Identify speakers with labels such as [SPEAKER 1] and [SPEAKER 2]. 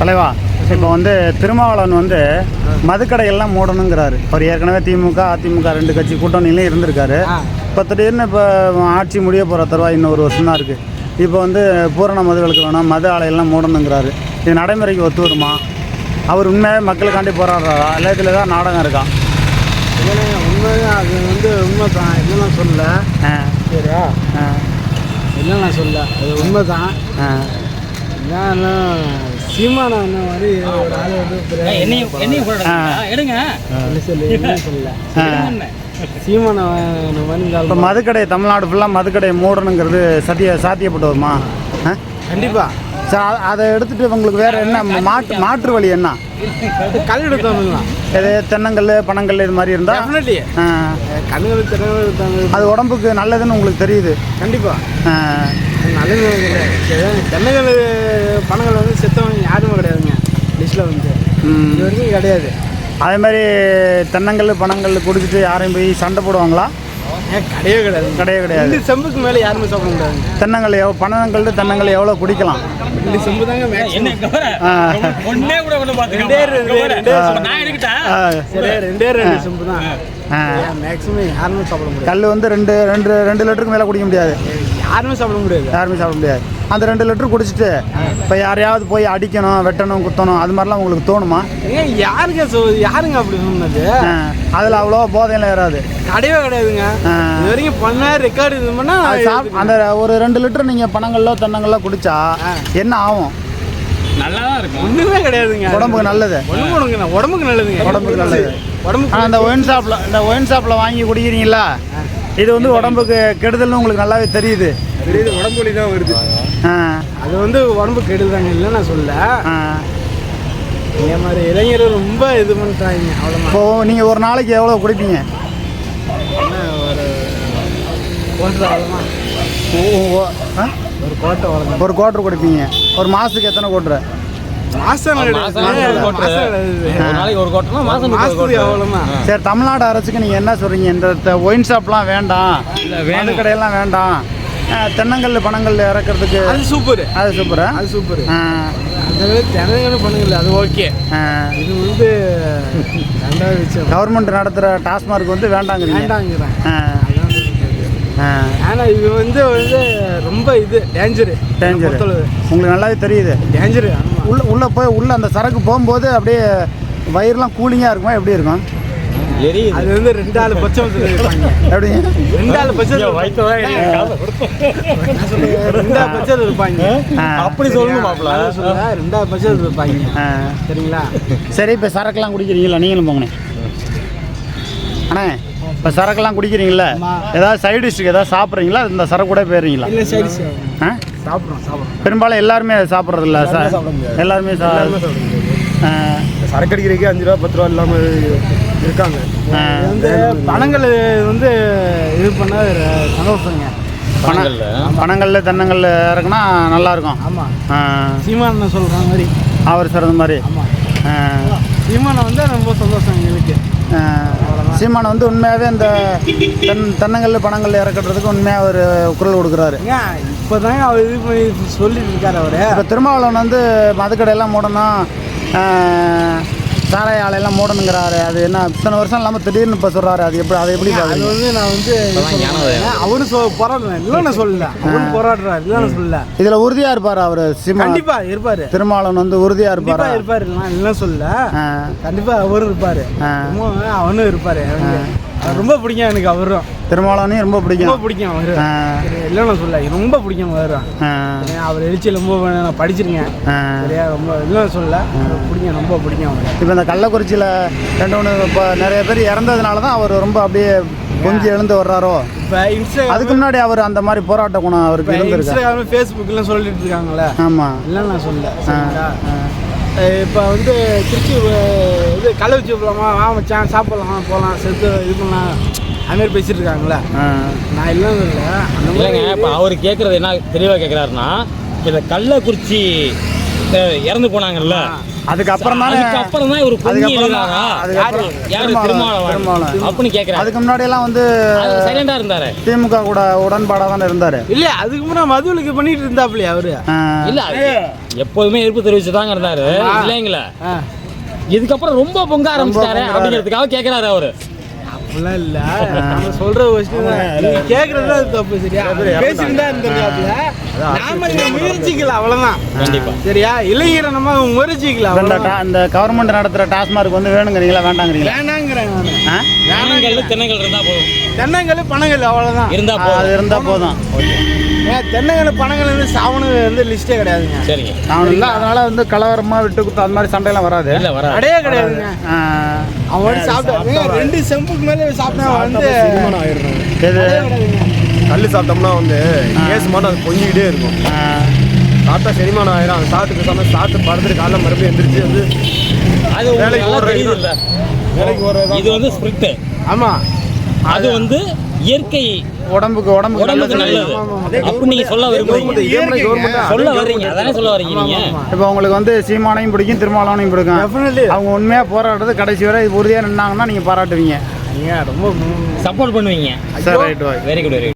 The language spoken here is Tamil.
[SPEAKER 1] தலைவா. இப்போ வந்து திருமாவளவன் வந்து மதுக்கடைகள்லாம் மூடணுங்கிறாரு. அவர் ஏற்கனவே திமுக அதிமுக ரெண்டு கட்சி கூட்டணியிலும் இருந்திருக்காரு. இப்போ திடீர்னு இப்போ ஆட்சி முடிய போகிற தருவாய் இன்னும் ஒரு வருஷம் தான் இருக்குது இப்போ வந்து பூரண மதுகளுக்கு வேணும் மது ஆலையெல்லாம் மூடணுங்கிறாரு. இது நடைமுறைக்கு ஒத்து வருமா அவர் உண்மையாகவே மக்களுக்காண்டி போராடுறாரா? இல்லை இதில் தான் நாடகம் இருக்கா?
[SPEAKER 2] உண்மையாக அது வந்து உண்மை தான் இல்லைன்னா சொல்ல
[SPEAKER 1] ஆ.
[SPEAKER 2] சரியா?
[SPEAKER 1] ஆ.
[SPEAKER 2] இல்லைண்ணா சொல்ல அது உண்மை தான்
[SPEAKER 1] ஆ
[SPEAKER 2] ஏன்னா சீமான அண்ணன் மாதிரி ஒரு ஆள் வந்து
[SPEAKER 3] என்னையும் என்னையும் எடுங்க.
[SPEAKER 2] சொல்லு சீமான
[SPEAKER 1] இப்போ மதுக்கடை தமிழ்நாடு ஃபுல்லாக மதுக்கடை மூடணுங்கிறது சத்திய சாத்தியப்பட்டு வருமா ஆ?
[SPEAKER 2] கண்டிப்பா.
[SPEAKER 1] சரி அதை எடுத்துட்டு உங்களுக்கு வேற என்ன? மாற்று மாற்று வழி என்ன?
[SPEAKER 2] கல் எடுத்தவங்கலாம்
[SPEAKER 1] இது தென்னங்கல் பனங்கல் இது மாதிரி இருந்தால்
[SPEAKER 2] கண்ணுகள் எடுத்தாங்க
[SPEAKER 1] அது உடம்புக்கு நல்லதுன்னு உங்களுக்கு தெரியுது?
[SPEAKER 2] கண்டிப்பா. கிடையாது தென்னைகள் பணங்கள் வந்து செத்தவங்க யாருமே கிடையாதுங்க. லிஸ்ட்டில் வந்து.
[SPEAKER 1] ம்.
[SPEAKER 2] இது வரைக்கும் கிடையாது.
[SPEAKER 1] அதே மாதிரி தென்னங்கல் பனங்கல் குடிச்சிட்டு யாரையும் போய் சண்டை போடுவாங்களா?
[SPEAKER 2] ஏன் கிடையவே கிடையாது.
[SPEAKER 1] கிடையவே கிடையாது.
[SPEAKER 2] ரெண்டு செம்புக்கு மேலே யாருமே சாப்பிட முடியாதுங்க
[SPEAKER 1] தென்னங்கல் எவ் பனங்கல் தென்னங்கல் எவ்வளோ குடிக்கலாம்?
[SPEAKER 2] ரெண்டு செம்பு தாங்க.
[SPEAKER 3] ஒண்ணே கூட.
[SPEAKER 2] ரெண்டே ரெண்டு,
[SPEAKER 3] நான்
[SPEAKER 2] ரெண்டே ரெண்டு செம்பு தான். மேக்ஸிமம் யாருமே சாப்பிட முடியாது.
[SPEAKER 1] கல் வந்து ரெண்டு ரெண்டு ரெண்டு லிட்டருக்கு மேலே குடிக்க முடியாது.
[SPEAKER 2] யாருமே சாப்பிட முடியாது.
[SPEAKER 1] யாருமே சாப்பிட முடியாது. அந்த ரெண்டு லிட்டர் குடிச்சிட்டு இப்போ யாரையாவது போய் அடிக்கணும் வெட்டணும் குத்தணும் அது மாதிரிலாம் உங்களுக்கு தோணுமா?
[SPEAKER 2] யாருங்க சொ யாருங்க அப்படி சொன்னது?
[SPEAKER 1] அதில் அவ்வளோ போதையெல்லாம் ஏறாது
[SPEAKER 2] கிடையவே கிடையாதுங்க. இது வரைக்கும் பண்ண ரெக்கார்டு இது
[SPEAKER 1] அந்த ஒரு ரெண்டு லிட்டர் நீங்கள் பனங்கள்லோ தென்னங்கள்லோ குடிச்சா என்ன ஆகும்?
[SPEAKER 3] நல்லாதான் இருக்கும்.
[SPEAKER 2] ஒண்ணுமே கிடையாதுங்க.
[SPEAKER 1] உடம்புக்கு நல்லது.
[SPEAKER 2] ஒண்ணுமே உடம்புங்க உடம்புக்கு நல்லதுங்க.
[SPEAKER 1] உடம்புக்கு நல்லது.
[SPEAKER 2] உடம்புக்கு
[SPEAKER 1] அந்த ஒயின் ஷாப்பில் இந்த ஒயின் ஷாப்பில் வாங்கி குடிக்கிறீங்களா? இது வந்து உடம்புக்கு கெடுதல்னு உங்களுக்கு நல்லாவே தெரியுது.
[SPEAKER 2] தெரியுது உடம்பு வலி தான் வருது. அது வந்து உடம்பு கெடுதாங்க இல்லை நான் சொல்ல
[SPEAKER 1] ஆ.
[SPEAKER 2] இந்த மாதிரி இளைஞர்கள் ரொம்ப இது பண்ணுறாங்க அவ்வளோதான்
[SPEAKER 1] இப்போ நீங்கள் ஒரு நாளைக்கு எவ்வளோ குடிப்பீங்க?
[SPEAKER 2] ஒரு கோட்டை அவ்வளோதான்
[SPEAKER 1] ஓ- ஓ- ஆ?
[SPEAKER 2] ஒரு கோட்டை
[SPEAKER 1] ஒரு குவார்டர் குடிப்பீங்க. ஒரு மாதத்துக்கு எத்தனை குவார்டர் சரி தமிழ்நாடு அரசுக்கு நீங்கள் என்ன சொல்கிறீங்க இந்த ஒயின் ஷாப்லாம் வேண்டாம். வேண்டு கடையெல்லாம் வேண்டாம். தென்னங்கல் பனங்கல் இறக்கிறதுக்கு
[SPEAKER 2] அது சூப்பர்.
[SPEAKER 1] அது சூப்பரா?
[SPEAKER 2] அது சூப்பர். தினங்கன்னு பண்ணுங்கல்ல அது ஓகே. இது வந்து
[SPEAKER 1] கவர்மெண்ட் நடத்துகிற டாஸ்மார்க் வந்து வேண்டாங்கிறீங்க.
[SPEAKER 2] வேண்டாங்கிறேன்
[SPEAKER 1] ஆ. ஆ
[SPEAKER 2] ஏன்னா இது வந்து வந்து ரொம்ப இது டேஞ்சரு
[SPEAKER 1] டேஞ்சர் உங்களுக்கு நல்லாவே தெரியுது.
[SPEAKER 2] டேஞ்சரு
[SPEAKER 1] உள்ள உள்ளே போய் உள்ளே அந்த சரக்கு போகும்போது அப்படியே வயிறுலாம் கூலிங்காக இருக்குமா? எப்படி இருக்கும்?
[SPEAKER 2] அது வந்து ரெண்டு ஆள் பச்சை மரத்துல இருப்பாங்க.
[SPEAKER 1] எப்படி?
[SPEAKER 2] ரெண்டு ஆள் பச்சை ரெண்டு ஆள் பச்சை இருப்பாங்க.
[SPEAKER 3] அப்படி சொல்லணும் மாப்பிள.
[SPEAKER 2] ரெண்டு ஆள் பச்சை இருப்பாங்க.
[SPEAKER 1] ஆ.
[SPEAKER 2] சரிங்களா?
[SPEAKER 1] சரி இப்போ சரக்குலாம் குடிக்கிறீங்களா? நீங்களும் போங்கண்ணே. அண்ணே இப்போ சரக்குலாம் குடிக்கிறீங்களா. ஏதாவது சைடு டிஷ்க்கு ஏதாவது சாப்பிட்றீங்களா? இந்த சரக்கு கூட போயிடுறீங்களா
[SPEAKER 2] இல்லை சரி சரி
[SPEAKER 1] ஆ?
[SPEAKER 2] சாப்பிட்றோம் சாப்பிட்றோம்.
[SPEAKER 1] பெரும்பாலும் எல்லாருமே சாப்பிட்றது இல்லை சார். எல்லாருமே
[SPEAKER 2] சரக்கு அடிக்கிறதுக்கு அஞ்சு ரூபா பத்து ரூபா இல்லாமல் இருக்காங்க.
[SPEAKER 1] ஆ.
[SPEAKER 2] வந்து பணங்கள் வந்து இது பண்ண சந்தோஷங்க.
[SPEAKER 1] பணம் பணங்கள்ல தென்னங்கல்ல இறக்குனா நல்லா இருக்கும்.
[SPEAKER 2] ஆமாம்
[SPEAKER 1] ஆ,
[SPEAKER 2] சீமானன் சொல்கிற மாதிரி.
[SPEAKER 1] அவர் சொல்கிறது மாதிரி.
[SPEAKER 2] ஆமாம் சீமானை வந்து ரொம்ப சந்தோஷம் எங்களுக்கு.
[SPEAKER 1] ஆ. சீமான் வந்து உண்மையாகவே இந்த தென் தென்னங்கல் பணங்கல் இறக்குறதுக்கு உண்மையாக ஒரு குரல் கொடுக்குறாரு.
[SPEAKER 2] இப்போ தாங்க அவர் இது பண்ணி சொல்லிட்டு இருக்காரு அவரு.
[SPEAKER 1] இப்போ திருமாவளவன் வந்து மதுக்கடையெல்லாம் மூடணும். சாராய ஆலையெல்லாம் மூடணுங்கிறாரு. அது என்ன இத்தனை வருஷம் இல்லாமல் திடீர்னு இப்போ சொல்கிறாரு அது எப்படி அதை எப்படி
[SPEAKER 2] அது வந்து நான் வந்து. அவரு சொ போராடுறேன் இல்லைன்னு சொல்லல. அவரு போராடுறாரு. இல்லைன்னு சொல்லல.
[SPEAKER 1] இதில் உறுதியாக இருப்பார் அவர் சீமா
[SPEAKER 2] கண்டிப்பா இருப்பாரு.
[SPEAKER 1] திருமாவளவன் வந்து உறுதியாக
[SPEAKER 2] கண்டிப்பா
[SPEAKER 1] இருப்பார்.
[SPEAKER 2] இருப்பாரு நான் இல்லை சொல்லல.
[SPEAKER 1] ஆ.
[SPEAKER 2] கண்டிப்பா அவரும் இருப்பாரு. அவனும் இருப்பாரு. ரொம்ப பிடிக்கும் எனக்கு அவரும்
[SPEAKER 1] திருமாவளவனையும் ரொம்ப
[SPEAKER 2] ரொம்ப
[SPEAKER 1] பிடிக்கும்
[SPEAKER 2] பிடிக்கும் அவரு.
[SPEAKER 1] ஆ.
[SPEAKER 2] இல்லைன்னு சொல்ல ரொம்ப பிடிக்கும் அவரும் அவர் எழுச்சி ரொம்ப நான் படிச்சிருக்கேன். சரியா ரொம்ப இல்லைன்னு சொல்லல எனக்கு பிடிக்கும் ரொம்ப பிடிக்கும் அவரு.
[SPEAKER 1] இப்போ இந்த கள்ளக்குறிச்சியில் ரெண்டு மூணு இப்போ நிறைய பேர் இறந்ததுனால தான் அவர் ரொம்ப அப்படியே கொஞ்சி எழுந்து வர்றாரோ? அதுக்கு முன்னாடி அவர் அந்த மாதிரி போராட்ட குணம் அவருக்கு
[SPEAKER 2] இன்ஸ்டாகிராம் ஃபேஸ்புக்லாம் சொல்லிட்டு இருக்காங்களே
[SPEAKER 1] ஆமாம்
[SPEAKER 2] இல்லைன்னு நான் சரிங்களா? இப்போ வந்து திருச்சி இது கள்ளக்குறிச்சி போகலாமா வா மச்சான் சாப்பிடலாம் போகலாம் செத்து இது பண்ணலாம். அதுமாரி பேசிட்டு இருக்காங்களே நான் இல்லைன்னு இல்லை.
[SPEAKER 3] இல்லைங்க இப்போ அவர் கேட்குறது என்ன தெளிவாக கேட்குறாருன்னா இந்த கள்ளக்குறிச்சி இறந்து போனாங்கல்ல.
[SPEAKER 1] அதுக்கப்புறம் தானே
[SPEAKER 3] அதுக்கப்புறம் தான் இவர் பொங்கி எழுதாரா யாரு?
[SPEAKER 1] திருமாவளவன்.
[SPEAKER 3] அப்படின்னு கேட்கிறாரு
[SPEAKER 1] அதுக்கு முன்னாடி எல்லாம் வந்து
[SPEAKER 3] சைலண்டா இருந்தாரு.
[SPEAKER 1] திமுக கூட உடன்பாடாக தானே இருந்தாரு.
[SPEAKER 2] இல்லையா அதுக்கு முன்னாடி மதுவிலுக்கு பண்ணிட்டு இருந்தாப்லையா அவரு.
[SPEAKER 3] இல்ல எப்போதுமே எதிர்ப்பு தெரிவிச்சு தாங்க இருந்தாரு இல்லைங்களா. இதுக்கப்புறம் ரொம்ப பொங்க ஆரம்பிச்சிட்டாரு அப்படிங்கிறதுக்காக கேட்கிறாரு அவரு.
[SPEAKER 2] அப்படிலாம் இல்ல. நம்ம சொல்ற விஷயம் தான். அது தப்பு சரியா? தான் இருந்திருக்காப்ல. நாம இதை முயற்சிக்கல அவ்வளவுதான்.
[SPEAKER 3] கண்டிப்பா.
[SPEAKER 2] சரியா? இளைஞரை நம்ம முயற்சிக்கல
[SPEAKER 1] டா- இந்த கவர்மெண்ட் நடத்துற டாஸ்மார்க் வந்து வேணுங்கிறீங்களா வேண்டாங்கிறீங்களா?
[SPEAKER 2] வேணாங்கிறேன் நானு.
[SPEAKER 1] ஆ?
[SPEAKER 3] தென்னங்கல் தென்னங்கள் இருந்தா போதும்.
[SPEAKER 2] தென்னங்கல் பனங்கல் அவ்வளவுதான்.
[SPEAKER 3] இருந்தா
[SPEAKER 1] அது
[SPEAKER 3] போதும்.
[SPEAKER 1] இருந்தா போதும்.
[SPEAKER 2] ஏன் தென்னங்கல் பனங்கல் வந்து சாவணு வந்து லிஸ்டே கிடையாதுங்க.
[SPEAKER 3] சரிங்க.
[SPEAKER 1] அவன் இல்லை அதனால வந்து கலவரமா விட்டு குத்து அது மாதிரி சண்டையெல்லாம் வராது.
[SPEAKER 3] இல்ல வர
[SPEAKER 2] கிடையவே கிடையாதுங்க. அவன் வந்து சாப்பிட்டா ரெண்டு செம்புக்கு மேல சாப்பிட்டா வந்து.
[SPEAKER 4] கல் சாப்பிட்டோம்னா வந்து கேஸ் மட்டும் அது பொங்கிக்கிட்டே இருக்கும். சாப்பிட்டா செரிமானம் ஆயிரும். அது சாப்பிட்டு பேசாம சாப்பிட்டு படுத்துட்டு காலைல மறுபடியும் எந்திரிச்சு வந்து
[SPEAKER 3] அது
[SPEAKER 4] வேலைக்கு ஓடுற
[SPEAKER 3] தெரியுது இல்ல
[SPEAKER 4] வேலைக்கு போகிறது
[SPEAKER 3] இது வந்து ஸ்பிரிட்
[SPEAKER 2] ஆமா.
[SPEAKER 3] அது வந்து இயற்கை
[SPEAKER 1] உடம்புக்கு உடம்புக்கு
[SPEAKER 3] உடம்புக்கு
[SPEAKER 1] நல்லது.
[SPEAKER 3] நல்லது அப்படி நீங்க சொல்ல விரும்புறீங்க. சொல்ல வர்றீங்க. அதானே சொல்ல வர்றீங்க நீங்க.
[SPEAKER 1] இப்போ உங்களுக்கு வந்து சீமானையும் பிடிக்கும் திருமாவளவனையும் பிடிக்கும். அவங்க உண்மையா போராடுறது கடைசி வரை உறுதியா நின்னாங்கன்னா நீங்க பாராட்டுவீங்க.
[SPEAKER 2] நீங்க ரொம்ப
[SPEAKER 3] சப்போர்ட் பண்ணுவீங்க.
[SPEAKER 1] சரி ரைட்
[SPEAKER 3] வெரி குட் வெரி